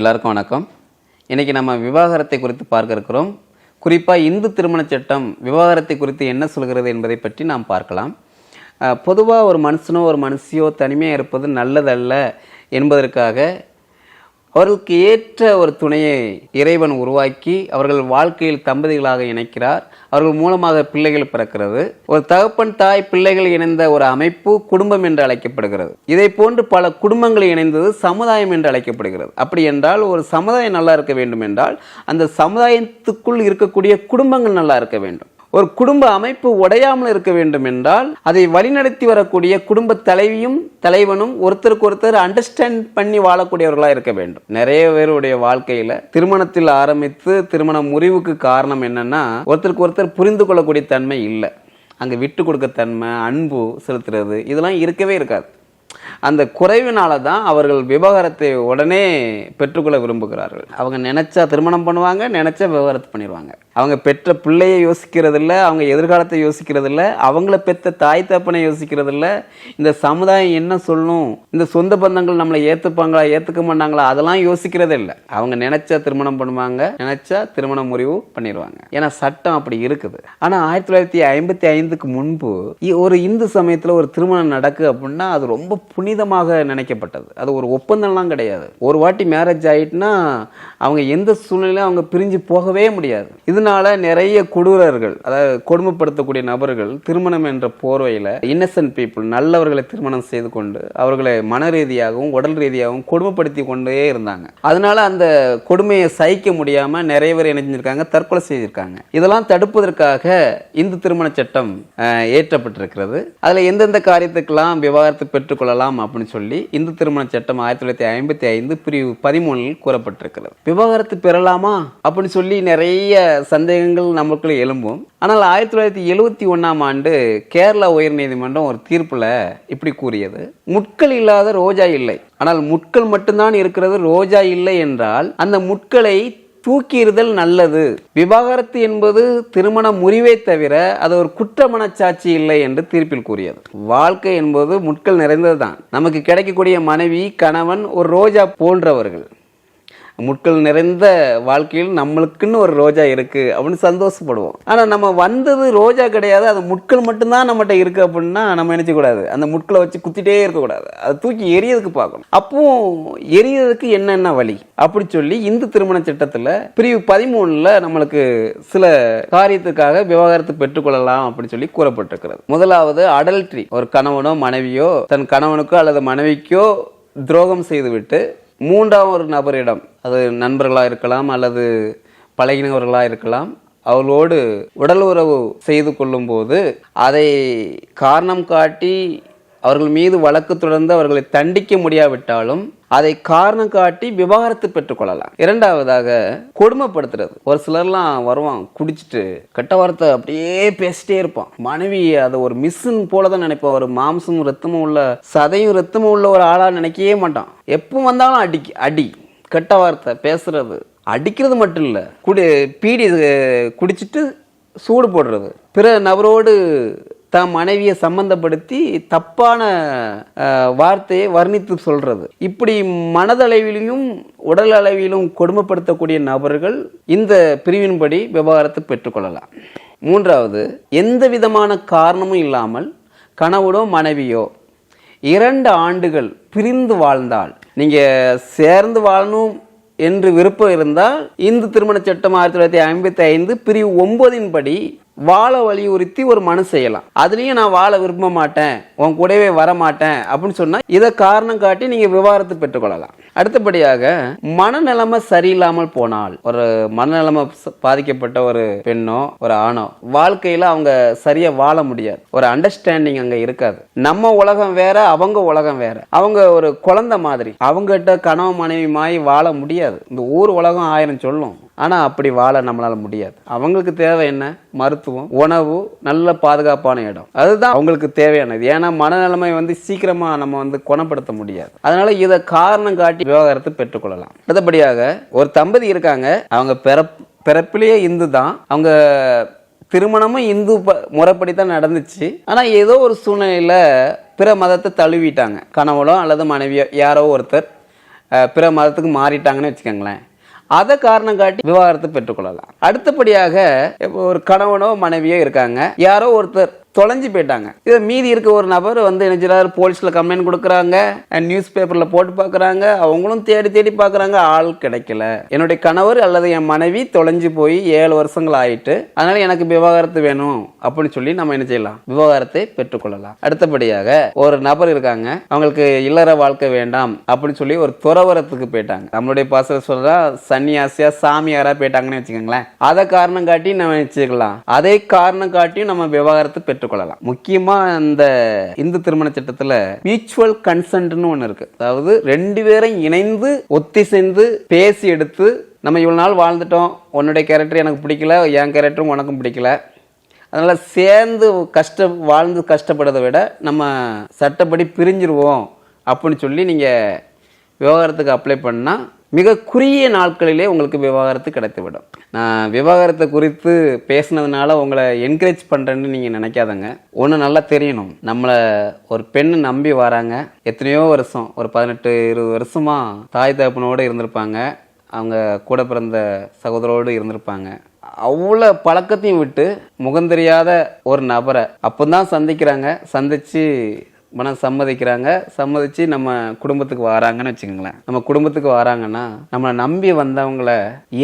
எல்லாருக்கும் வணக்கம். இன்றைக்கி நம்ம விவாகரத்தை குறித்து பார்க்க இருக்கிறோம். குறிப்பாக இந்து திருமண சட்டம் விவாகரத்தை குறித்து என்ன சொல்கிறது என்பதை பற்றி நாம் பார்க்கலாம். பொதுவாக ஒரு மனுஷனோ ஒரு மனுஷியோ தனிமையாக இருப்பது நல்லதல்ல என்பதற்காக அவர்களுக்கு ஏற்ற ஒரு துணையை இறைவன் உருவாக்கி அவர்கள் வாழ்க்கையில் தம்பதிகளாக இணைக்கிறார். அவர்கள் மூலமாக பிள்ளைகள் பிறக்கிறது. ஒரு தகப்பன் தாய் பிள்ளைகள் இணைந்த ஒரு அமைப்பு குடும்பம் என்று அழைக்கப்படுகிறது. இதை போன்று பல குடும்பங்கள் இணைந்தது சமுதாயம் என்று அழைக்கப்படுகிறது. அப்படி என்றால் ஒரு சமுதாயம் நல்லா இருக்க வேண்டும் என்றால் அந்த சமுதாயத்துக்குள் இருக்கக்கூடிய குடும்பங்கள் நல்லா இருக்க வேண்டும். ஒரு குடும்ப அமைப்பு உடையாமல் இருக்க வேண்டும் என்றால் அதை வழிநடத்தி வரக்கூடிய குடும்ப தலைவியும் தலைவனும் ஒருத்தருக்கு ஒருத்தர் அண்டர்ஸ்டாண்ட் பண்ணி வாழக்கூடியவர்களாக இருக்க வேண்டும். நிறைய பேருடைய வாழ்க்கையில திருமணத்தில் ஆரம்பித்து திருமண முறிவுக்கு காரணம் என்னன்னா ஒருத்தருக்கு ஒருத்தர் புரிந்து கொள்ளக்கூடிய தன்மை இல்லை. அங்கே விட்டு கொடுக்க தன்மை அன்பு செலுத்துறது இதெல்லாம் இருக்கவே இருக்காது. அந்த குறைவினால தான் அவர்கள் விவகாரத்தை உடனே பெற்றுக்கொள்ள விரும்புகிறார்கள். அவங்க நினைச்சா திருமணம் பண்ணுவாங்க நினைச்சா விவகாரத்தை பண்ணிடுவாங்க அவங்க பெற்ற பிள்ளையை யோசிக்கிறதில்ல அவங்க எதிர்காலத்தை யோசிக்கிறதில்ல அவங்கள பெற்ற தாய் தப்பனை யோசிக்கிறதில்ல. இந்த சமுதாயம் என்ன சொல்லணும் இந்த சொந்த பந்தங்கள் நம்மளை ஏற்றுப்பாங்களா ஏற்றுக்க மாட்டாங்களா? அதெல்லாம் யோசிக்கிறதே இல்லை அவங்க நினைச்சா திருமணம் பண்ணுவாங்க நினைச்சா திருமண முறிவு பண்ணிடுவாங்க ஏன்னா சட்டம் அப்படி இருக்குது. ஆனால் ஆயிரத்தி தொள்ளாயிரத்தி ஐம்பத்தி ஐந்துக்கு முன்பு ஒரு இந்து சமயத்தில் ஒரு திருமணம் நடக்கு அப்படின்னா அது ரொம்ப புனித புனிதமாக நினைக்கப்பட்டது. அது ஒரு ஒப்பந்தம்லாம் கிடையாது. ஒரு வாட்டி மேரேஜ் ஆகிட்டுனா அவங்க எந்த சூழ்நிலையும் அவங்க பிரிஞ்சு போகவே முடியாது. இதனால நிறைய கொடூரர்கள் அதாவது கொடுமைப்படுத்தக்கூடிய நபர்கள் திருமணம் என்ற போர்வையில் இன்னசென்ட் பீப்புள் நல்லவர்களை திருமணம் செய்து கொண்டு அவர்களை மன ரீதியாகவும் உடல் ரீதியாகவும் கொடுமைப்படுத்தி கொண்டே இருந்தாங்க. அதனால அந்த கொடுமையை சகிக்க முடியாமல் நிறைய பேர் இணைஞ்சிருக்காங்க தற்கொலை செய்திருக்காங்க இதெல்லாம் தடுப்பதற்காக இந்து திருமண சட்டம் ஏற்றப்பட்டிருக்கிறது. அதில் எந்தெந்த காரியத்துக்கெல்லாம் விவாகரத்து பெற்றுக்கொள்ளலாம் அப்படின்னு சொல்லி இந்து திருமண சட்டம் ஆயிரத்தி தொள்ளாயிரத்தி ஐம்பத்தி ஐந்து பிரிவு பதிமூணில் கூறப்பட்டிருக்கிறது. விவாகரத்து பெறலாமா? அப்படின்னு சொல்லி நிறைய சந்தேகங்கள் நமக்குள்ள எழும்பும். ஆனால் ஆயிரத்தி தொள்ளாயிரத்தி எழுவத்தி ஒண்ணாம் ஆண்டு கேரளா உயர்நீதிமன்றம் ஒரு தீர்ப்புல இப்படி கூறியது. முட்கள் இல்லாத ரோஜா இல்லை. ஆனால் முட்கள் மட்டும்தான் இருக்கிறது ரோஜா இல்லை என்றால் அந்த முட்களை தூக்கிடுதல் நல்லது. விவாகரத்து என்பது திருமண முறிவை தவிர அது ஒரு குற்ற மனச்சாட்சி இல்லை என்று தீர்ப்பில் கூறியது. வாழ்க்கை என்பது முட்கள் நிறைந்ததுதான். நமக்கு கிடைக்கக்கூடிய மனைவி கணவன் ஒரு ரோஜா போன்றவர்கள். முட்கள் நிறைந்த வாழ்க்கையில் நம்மளுக்குன்னு ஒரு ரோஜா இருக்கு அப்படின்னு சந்தோஷப்படுவோம். ஆனா நம்ம வந்தது ரோஜா கிடையாது அது முட்கள் மட்டும்தான் நம்மகிட்ட இருக்கு அப்படின்னா நம்ம நினைச்ச கூடாது. அந்த முட்களை வச்சு குத்திட்டே இருக்கக்கூடாது அதை தூக்கி எரியதுக்கு பார்க்கணும். அப்போ எரியதுக்கு என்னென்ன வழி? அப்படி சொல்லி இந்து திருமண சட்டத்துல பிரிவு பதிமூணுல நம்மளுக்கு சில காரியத்துக்காக விவகாரத்தை பெற்றுக்கொள்ளலாம் அப்படின்னு சொல்லி கூறப்பட்டிருக்கிறது. முதலாவது அடல்ட்ரி ஒரு கணவனோ மனைவியோ தன் கணவனுக்கோ அல்லது மனைவிக்கோ துரோகம் செய்துவிட்டு மூன்றாம் ஒரு நபரிடம் அது நண்பர்களாக இருக்கலாம் அல்லது பழகினவர்களாக இருக்கலாம் அவளோடு உடல் உறவு செய்து கொள்ளும்போது அதை காரணம் காட்டி அவர்கள் மீது வழக்கு தொடர்ந்து அவர்களை தண்டிக்க முடியாவிட்டாலும் அதை காரணம் காட்டி விவாகரத்து பெற்றுக்கொள்ளலாம். இரண்டாவதாக கொடுமைப்படுத்துறது. ஒரு சிலர்லாம் வருவான் குடிச்சிட்டு கெட்ட வார்த்தை அப்படியே பேசிட்டே இருப்பான். மனைவி அதை ஒரு மிஸ்ஸுன் போல தான் நினைப்பான் ஒரு மாம்சமும் ரத்தமும் உள்ள சதையும் ரத்தமும் உள்ள ஒரு ஆளா நினைக்கவே மாட்டான். எப்போ வந்தாலும் அடி அடி. கெட்ட வார்த்தை பேசுறது. அடிக்கிறது மட்டும் இல்லை குடி பீடி குடிச்சிட்டு சூடு போடுறது. பிற நபரோடு தன் மனைவியை சம்பந்தப்படுத்தி தப்பான வார்த்தையை வர்ணித்து சொல்றது. இப்படி மனதளவிலும் உடல் அளவிலும் கொடுமைப்படுத்தக்கூடிய நபர்கள் இந்த பிரிவின்படி விவகாரத்தை பெற்றுக்கொள்ளலாம் மூன்றாவது எந்த விதமான காரணமும் இல்லாமல் கணவனோ மனைவியோ இரண்டு ஆண்டுகள் பிரிந்து வாழ்ந்தால் நீங்க சேர்ந்து வாழணும் என்று விருப்பம் இருந்தால் இந்து திருமண சட்டம் ஆயிரத்தி தொள்ளாயிரத்தி ஐம்பத்தி ஐந்து பிரிவு ஒன்பதின் படி வாழ வலியுறுத்தி ஒரு மனு செய்யலாம். அதுலேயும் நான் வாழ விரும்ப மாட்டேன் உன் கூடவே வர மாட்டேன் அப்படின்னு சொன்னால் இதை காரணம் காட்டி நீங்கள் விவாதத்தை பெற்றுக்கொள்ளலாம். அடுத்தபடியாக மனநிலைமை சரியில்லாமல் போனால் ஒரு மனநிலைமை பாதிக்கப்பட்ட ஒரு பெண்ணோ ஒரு ஆணோ வாழ்க்கையில் அவங்க சரியாக வாழ முடியாது. ஒரு அண்டர்ஸ்டாண்டிங் அங்கே இருக்காது. நம்ம உலகம் வேற அவங்க உலகம் வேற. அவங்க ஒரு குழந்தை மாதிரி அவங்ககிட்ட கணவன் மனைவி மாய் வாழ முடியாது. இந்த ஊர் உலகம் ஆயிரம் சொல்லும். ஆனால் அப்படி வாழ நம்மளால் முடியாது. அவங்களுக்கு தேவை என்ன? மருத்துவம் உணவு நல்ல பாதுகாப்பான இடம். அதுதான் அவங்களுக்கு தேவையானது. ஏன்னா மனநிலைமை வந்து சீக்கிரமாக நம்ம வந்து குணப்படுத்த முடியாது. அதனால் இதை காரணம் காட்டி விவகாரத்தை பெற்றுக்கொள்ளலாம். அடுத்தபடியாக ஒரு தம்பதி இருக்காங்க. அவங்க பிறப் பிறப்பிலேயே இந்து தான். அவங்க திருமணமும் இந்து ப- முறைப்படி தான் நடந்துச்சு. ஆனால் ஏதோ ஒரு சூழ்நிலையில் பிற மதத்தை தழுவிட்டாங்க. கணவனோ அல்லது மனைவியோ யாரோ ஒருத்தர் பிற மதத்துக்கு மாறிட்டாங்கன்னு வச்சுக்கோங்களேன். அதை காரணம் காட்டி விவாகரத்து பெற்றுக்கொள்ளலாம். அடுத்தபடியாக ஒரு கணவனோ மனைவியோ இருக்காங்க. யாரோ ஒருத்தர் தொலைஞ்சு போயிட்டாங்க. இதை மீதி இருக்க ஒரு நபர் வந்து என்ன செய்றாரு? போலீஸில் கம்ப்ளைண்ட் கொடுக்குறாங்க. நியூஸ் பேப்பரில் போட்டு பார்க்குறாங்க. அவங்களும் தேடி தேடி பார்க்குறாங்க. ஆள் கிடைக்கல. என்னுடைய கணவர் அல்லது என் மனைவி தொலைஞ்சு போய் ஏழு வருஷங்கள் ஆயிட்டு அதனால எனக்கு விவாகரத்து வேணும் அப்படின்னு சொல்லி நம்ம என்ன செய்யலாம்? விவாகரத்தை பெற்றுக்கொள்ளலாம். அடுத்தபடியாக ஒரு நபர் இருக்காங்க. அவங்களுக்கு இல்லற வாழ்க்கை வேண்டாம் அப்படின்னு சொல்லி ஒரு துறவரத்துக்கு போயிட்டாங்க. நம்மளுடைய பாச சொல்றா சன்னியாசியா சாமியாரா போயிட்டாங்கன்னு வச்சுக்கோங்களேன். அதை காரணம் காட்டி நம்ம வச்சுக்கலாம் அதே காரணம் காட்டியும் நம்ம விவாகரத்து பெற்றுக்கொள்ளலாம் முக்கியமா இந்த இந்து திருமண சட்டத்துல மியூச்சுவல் கன்சென்ட்னு ஒண்ணு இருக்கு. அதாவது ரெண்டு பேரும் இணைந்து ஒத்திசைந்து பேசி எடுத்து நம்ம இவ்வளவு நாள் வாழ்ந்துட்டோம் உன்னுடைய கேரக்டர் எனக்கு பிடிக்கல என் கேரக்டரும் உனக்கும் பிடிக்கல. அதனால சேர்ந்து கஷ்ட வாழ்ந்து கஷ்டப்படுறதை விட நம்ம சட்டப்படி பிரிஞ்சிருவோம் அப்படின்னு சொல்லி நீங்கள் விவகாரத்துக்கு அப்ளை பண்ணால் மிக குறுகிய நாட்களிலே உங்களுக்கு விவாகரத்து கிடைத்துவிடும். நான் விவாகரத்தை குறித்து பேசுனதுனால உங்களை என்கரேஜ் பண்ணுறேன்னு நீங்கள் நினைக்காதங்க. ஒன்று நல்லா தெரியணும். நம்மளை ஒரு பெண்ணை நம்பி வராங்க. எத்தனையோ வருஷம் ஒரு பதினெட்டு இருபது வருஷமாக தாய் தகப்பனோடு இருந்திருப்பாங்க. அவங்க கூட பிறந்த சகோதரோடு இருந்திருப்பாங்க. அவ்வளோ பழக்கத்தையும் விட்டு முகந்தெரியாத ஒரு நபரை அப்போ தான் சந்திக்கிறாங்க. சந்தித்து மனம் சம்மதிக்கிறாங்க சம்மதிச்சு நம்ம குடும்பத்துக்கு வராங்கன்னு வச்சுக்கோங்களேன். நம்ம குடும்பத்துக்கு வராங்கன்னா நம்மளை நம்பி வந்தவங்கள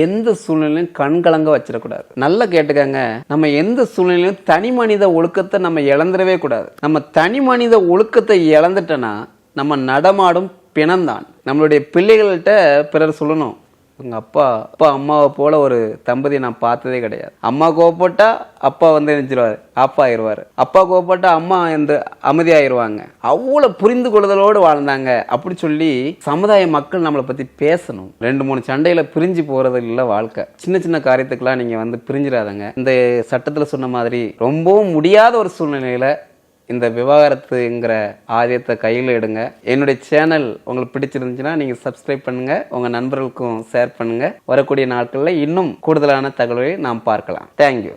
எந்த சூழ்நிலையும் கண்கலங்க வச்சிடக்கூடாது. நல்லா கேட்டுக்கங்க நம்ம எந்த சூழ்நிலையும் தனி மனித ஒழுக்கத்தை நம்ம இழந்துடவே கூடாது. நம்ம தனி மனித ஒழுக்கத்தை இழந்துட்டோன்னா நம்ம நடமாடும் பிணம்தான். நம்மளுடைய பிள்ளைகள்கிட்ட பிறர் சொல்லணும் எங்கள் அப்பா அப்பா அம்மாவை போல ஒரு தம்பதியை நான் பார்த்ததே கிடையாது. அம்மா கோவப்பட்டா அப்பா வந்து நினைச்சிருவாரு. அப்பா ஆயிடுவாரு. அப்பா கோவப்பட்டா அம்மா வந்து அமைதியாயிருவாங்க. அவ்வளோ புரிந்து கொள்ளுதலோடு வாழ்ந்தாங்க. அப்படி சொல்லி சமுதாய மக்கள் நம்மளை பற்றி பேசணும். ரெண்டு மூணு சண்டையில் பிரிஞ்சு போகிறது இல்லை வாழ்க்கை. சின்ன சின்ன காரியத்துக்கெல்லாம் நீங்கள் வந்து பிரிஞ்சிடாதங்க. இந்த சட்டத்தில் சொன்ன மாதிரி ரொம்பவும் முடியாத ஒரு சூழ்நிலையில் இந்த விவாகரத்துங்கிற ஆதியத்தை கையில் எடுங்க. என்னுடைய சேனல் உங்களுக்கு பிடிச்சிருந்துச்சுன்னா நீங்கள் சப்ஸ்கிரைப் பண்ணுங்க. உங்கள் நண்பர்களுக்கும் ஷேர் பண்ணுங்க. வரக்கூடிய நாட்களில் இன்னும் கூடுதலான தகவலை நாம் பார்க்கலாம். தேங்க்யூ